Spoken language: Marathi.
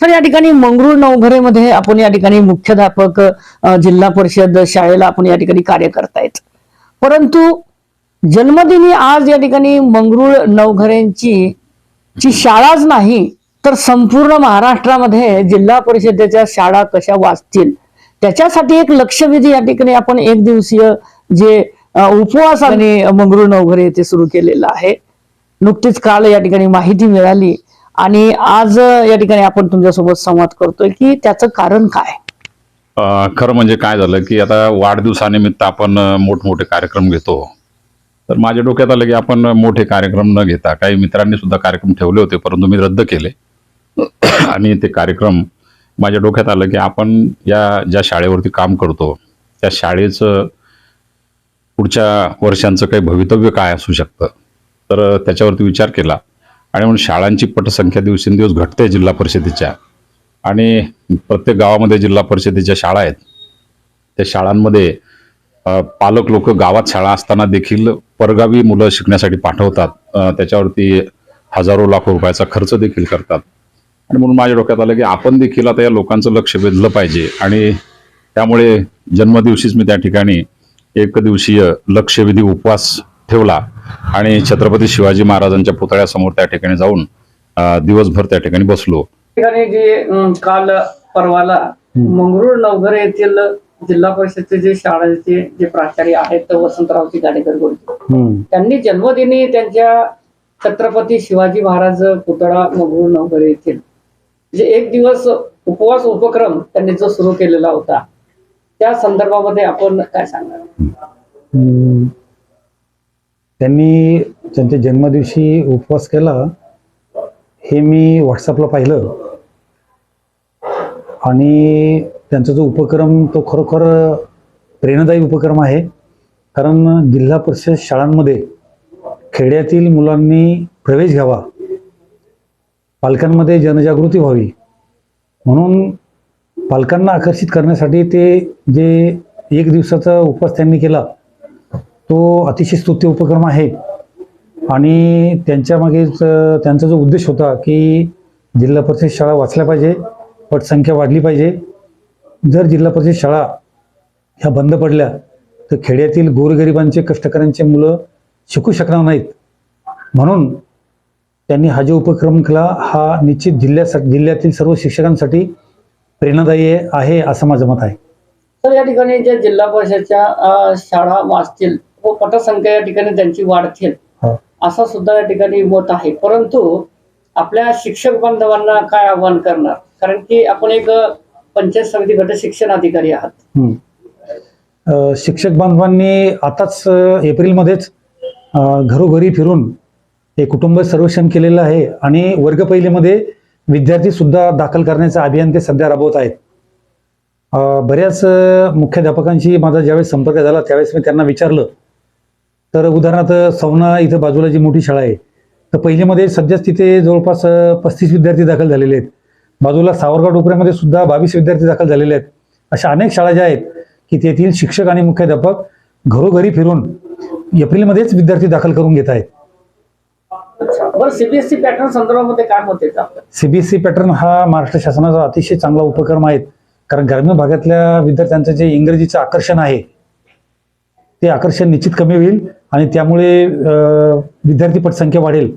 तर या ठिकाणी मंगरूळ नवघरेमध्ये आपण या ठिकाणी मुख्याध्यापक जिल्हा परिषद शाळेला आपण या ठिकाणी कार्य करतायत. परंतु जन्मदिनी आज या ठिकाणी मंगरूळ नवघरेंची ची शाळाच नाही तर संपूर्ण महाराष्ट्रामध्ये जिल्हा परिषदेच्या शाळा कशा वाचतील? त्याच्यासाठी एक लक्षवेधी या ठिकाणी आपण एक दिवसीय जे उपवासाने उपवास मंगरूळ नवघरे येथे सुरू केलेलं आहे. नुकतीच काल या ठिकाणी माहिती मिळाली. आणि आज या ठिकाणी आपण तुमच्यासोबत संवाद करतोय की त्याचं कारण काय? खरं म्हणजे काय झालं की आता वाढदिवसानिमित्त आपण मोठमोठे कार्यक्रम घेतो. तर माझ्या डोक्यात आलं की आपण मोठे कार्यक्रम न घेता काही मित्रांनी सुद्धा कार्यक्रम ठेवले होते परंतु मी रद्द केले. आणि ते कार्यक्रम माझ्या डोक्यात आलं की आपण या ज्या शाळेवरती काम करतो त्या शाळेचं पुढच्या वर्षांचं काही भवितव्य काय असू शकतं? तर त्याच्यावरती विचार केला. आणि म्हणून शाळांची पटसंख्या दिवसेंदिवस घटते जिल्हा परिषदेच्या. आणि प्रत्येक गावामध्ये जिल्हा परिषदेच्या शाळा आहेत. त्या शाळांमध्ये पालक लोक गावात शाळा असताना देखील परगावी मुलं शिकण्यासाठी पाठवतात. त्याच्यावरती हजारो लाखो रुपयाचा खर्च देखील करतात. आणि म्हणून माझ्या डोक्यात आलं की आपण देखील आता या लोकांचं लक्ष वेधलं पाहिजे. आणि त्यामुळे जन्मदिवशीच मी त्या ठिकाणी एक दिवसीय लक्षवेधी उपवास ठेवला. आणि छत्रपती शिवाजी महाराजांच्या पुतळ्यासमोर त्या ठिकाणी जाऊन दिवसभर त्या ठिकाणी बसलो. ठिकाणी जे काल परवाला मंगरूळ नवघरे येथील जिल्हा परिषदचे जे शाळेचे जे प्राचार्य आहेत वसंतरावजी गाडेकर गोडके. त्यांनी जन्मदिनी त्यांच्या छत्रपती शिवाजी महाराज पुतळा मंगरूळ नवघरे येथील. जे एक दिवस उपवास उपक्रम त्यांनी जो सुरू केलेला होता त्या संदर्भामध्ये आपण काय सांगणार. त्यांनी त्यांच्या जन्मदिवशी उपवास केला हे मी व्हॉट्सअपला पाहिलं. आणि त्यांचा जो उपक्रम तो खरोखर प्रेरणादायी उपक्रम आहे. कारण जिल्हा परिषद शाळांमध्ये खेड्यातील मुलांनी प्रवेश घ्यावा. पालकांमध्ये जनजागृती व्हावी. म्हणून पालकांना आकर्षित करण्यासाठी ते जे एक दिवसाचा उपवास त्यांनी केला तो अतिशय स्तुत्य उपक्रम आहे. आणि त्यांच्यामागेच त्यांचा जो उद्देश होता की जिल्हा परिषद शाळा वाचल्या पाहिजे पटसंख्या वाढली पाहिजे. जर जिल्हा परिषद शाळा ह्या बंद पडल्या तर खेड्यातील गोरगरिबांचे कष्टकऱ्यांचे मुलं शिकू शकणार नाहीत. म्हणून त्यांनी हा जो उपक्रम केला हा निश्चित जिल्ह्यासाठी जिल्ह्यातील सर्व शिक्षकांसाठी प्रेरणादायी आहे असं माझं मत आहे. तर या ठिकाणी ज्या जिल्हा परिषदच्या शाळा वाचतील व पटसंख्या या ठिकाणी त्यांची वाढतील. असं सुद्धा या ठिकाणी मत आहे. परंतु आपल्या शिक्षक बांधवांना काय आव्हान करणार? कारण की आपण एक पंचायत समिती गट शिक्षण अधिकारी आहात. शिक्षक बांधवांनी आताच एप्रिलमध्येच घरोघरी फिरून हे कुटुंब सर्वेक्षण केलेलं आहे आणि वर्ग पहिलीमध्ये विद्यार्थी सुद्धा दाखल करण्याचं अभियान ते सध्या राबवत आहेत. बऱ्याच मुख्याध्यापकांशी माझा ज्यावेळेस संपर्क झाला त्यावेळेस मी त्यांना विचारलं तर उदाहरणार्थ सवना इथं बाजूला जी मोठी शाळा आहे तर पहिलीमध्ये सध्याच तिथे जवळपास पस्तीस विद्यार्थी दाखल झालेले आहेत. बाजूला सावरगाव डोकऱ्यामध्ये सुद्धा बावीस विद्यार्थी दाखल झालेले आहेत. अशा अनेक शाळा ज्या आहेत की तेथील शिक्षक आणि मुख्याध्यापक घरोघरी फिरून एप्रिलमध्येच विद्यार्थी दाखल करून घेत आहेत. सीबीएसई पॅटर्न संदर्भामध्ये काय मत येतं आपलं? सीबीएसई पॅटर्न हा महाराष्ट्र शासनाचा अतिशय चांगला उपक्रम आहे कारण ग्रामीण भागातल्या विद्यार्थ्यांचं जे इंग्रजीचं आकर्षण आहे ते आकर्षण निश्चित कमी होईल आणि त्यामुळे अं, विद्यार्थी पटसंख्या वाढेल.